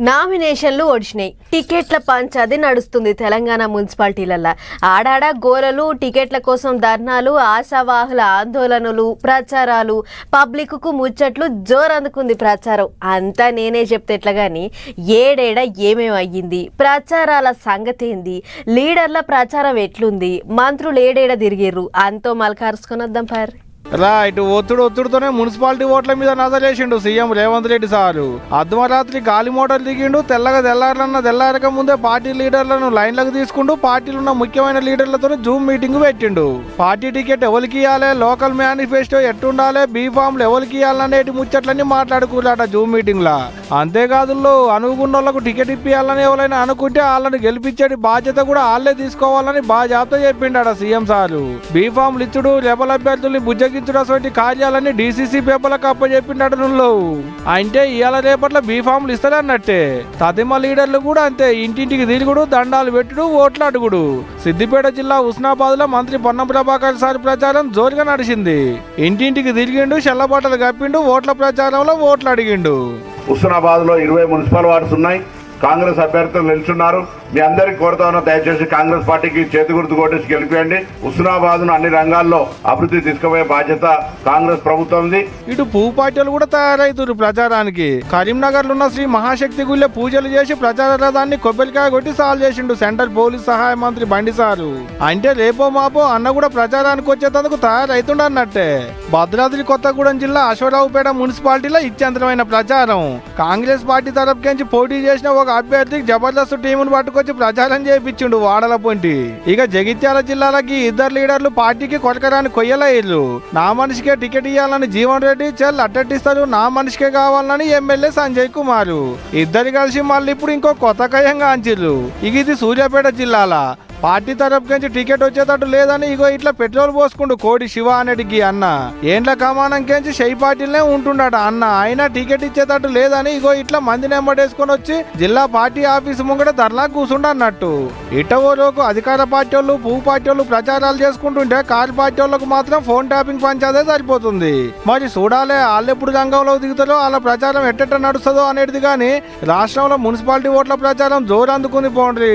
నామినేషన్లు ఒడిచినాయి టికెట్ల పంచాది నడుస్తుంది తెలంగాణ మున్సిపాలిటీలల్లో. ఆడాడ గోరలు టికెట్ల కోసం ధర్నాలు ఆశావాహుల ఆందోళనలు ప్రచారాలు పబ్లిక్కు ముచ్చట్లు జోరందుకుంది ప్రచారం. అంతా నేనే చెప్తే ఎట్లా కానీ ఏడేడ ఏమేమి అయ్యింది? ప్రచారాల సంగతి ఏంది? లీడర్ల ప్రచారం ఎట్లుంది? మంత్రులు ఏడేడ తిరిగిర్రు? అంతో మలకారుసుకొని వద్దాం పారు రా ఇటు ఒత్తుడు ఒత్తుడుతోనే మున్సిపాలిటీ ఓట్ల మీద నజరేసిండు సీఎం రేవంత్ రెడ్డి సారు. అర్ధమరాత్రి గాలి మోటార్ దిగిండు తెల్లగా తెల్లారన్న తెల్లారక ముందే పార్టీ లీడర్లను లైన్లకు తీసుకుంటూ పార్టీలు ఉన్న ముఖ్యమైన లీడర్లతో జూమ్ మీటింగ్ పెట్టిండు. పార్టీ టికెట్ ఎవరికి ఇవ్వాలి లోకల్ మేనిఫెస్టో ఎట్టుండాలి? బీ ఫామ్లు ఎవరికి ఇవ్వాలనేటి ముచ్చట్లన్నీ మాట్లాడుకున్నాట జూమ్ మీటింగ్ లా అంతేకాదు అనుకున్న వాళ్ళకు టికెట్ ఇప్పియాలని ఎవరైనా అనుకుంటే వాళ్ళని గెలిపించేటి బాధ్యత కూడా వాళ్ళే తీసుకోవాలని బాధ్యత జాబితా చెప్పిండాడ సీఎం సారు. బీ ఫామ్లు ఇచ్చుడు రెబల్ అభ్యర్థుల్ని బుజ్జగించుడు అటువంటి కార్యాలన్నీ డీసీసీ పేపర్లకు అప్పచెప్పిండాడు నువ్వు అంటే ఇవాళ రేపట్ల బీ ఫామ్లు ఇస్తారన్నట్టే తదిమ లీడర్లు కూడా అంతే ఇంటింటికి తిరుగుడు దండాలు పెట్టుడు ఓట్లు అడుగుడు. సిద్దిపేట జిల్లా ఉస్నాబాద్లో మంత్రి పొన్నం ప్రభాకర్ సారి ప్రచారం జోరుగా నడిచింది. ఇంటింటికి తిరిగిండు చెల్లబట్టలు కప్పిండు ఓట్ల ప్రచారంలో ఓట్లు అడిగిండు. హుస్నాబాద్లో ఇరవై మున్సిపల్ వార్డ్స్ ఉన్నాయి. కాంగ్రెస్ అభ్యర్థులు నిల్చున్నారు. మీ అందరికి కోరుతాను దయచేసి కాంగ్రెస్ పార్టీకి చేతి గుర్తు కొట్టేసి గెలిపియండి. హుస్నాబాద్ను అన్ని రంగాల్లో అభివృద్ధి తీసుకుపోయే బాధ్యత కాంగ్రెస్ ప్రభుత్వంది. ఇటు పువ్వు పార్టీలు కూడా తయారైతున్నారు ప్రచారానికి. కరీంనగర్లో ఉన్న శ్రీ మహాశక్తి గుళ్ళే పూజలు చేసి ప్రచార రథాన్ని కొబ్బరికాయ కొట్టి సాల్వ్ చేసిండు సెంట్రల్ పోలీస్ సహాయ మంత్రి బండి సారు. అంటే రేపో మాపో అన్న కూడా ప్రచారానికి వచ్చేటందుకు తయారైతుండ అన్నట్టే. భద్రాద్రి కొత్తగూడెం జిల్లా అశ్వరావుపేట మున్సిపాలిటీలో ఇత్యంతరమైన ప్రచారం. కాంగ్రెస్ పార్టీ తరపుకెంచి పోటీ చేసిన ఒక అభ్యర్థికి జబర్దస్త్ టీమును పట్టుకొచ్చి ప్రచారం చేయించిండు వాడల పొంటి. ఇక జగిత్యాల జిల్లాలకి ఇద్దరు లీడర్లు పార్టీకి కొరకరాని కొయ్యలయ్యారు నా మనిషికే టికెట్ ఇవ్వాలని జీవన్ రెడ్డి చెల్ అట్టట్టిస్తారు నా మనిషికే కావాలని ఎమ్మెల్యే సంజయ్ కుమార్. ఇద్దరు కలిసి మళ్ళీ ఇప్పుడు ఇంకో కొత్త కయంగా అంచిర్రు ఇక ఇది సూర్యాపేట జిల్లాల పార్టీ తరపు నుంచి టికెట్ వచ్చేటట్టు లేదని ఇగో ఇట్లా పెట్రోల్ పోసుకుండు కోడి శివ అనేటికి అన్న. ఏండ్ల కమానం కేంచి షై పార్టీలనే ఉంటుండట అన్న. ఆయన టికెట్ ఇచ్చేటట్టు లేదని ఇగో ఇట్లా మంది నెంబడేసుకొని వచ్చి జిల్లా పార్టీ ఆఫీసు ముంగట ధరలా కూర్చుండు అన్నట్టు అధికార పార్టీ వాళ్ళు పువ్వు పార్టీ వాళ్ళు ప్రచారాలు చేసుకుంటుంటే కారు పార్టీ వాళ్ళకు మాత్రం ఫోన్ ట్యాపింగ్ పంచాదే సరిపోతుంది. మరి చూడాలే వాళ్ళు ఎప్పుడు రంగంలో దిగుతారో వాళ్ళ ప్రచారం ఎట్టెట్ట నడుస్తుందో అనేది కానీ రాష్ట్రంలో మున్సిపాలిటీ ఓట్ల ప్రచారం జోరు అందుకుంది పోండ్రి.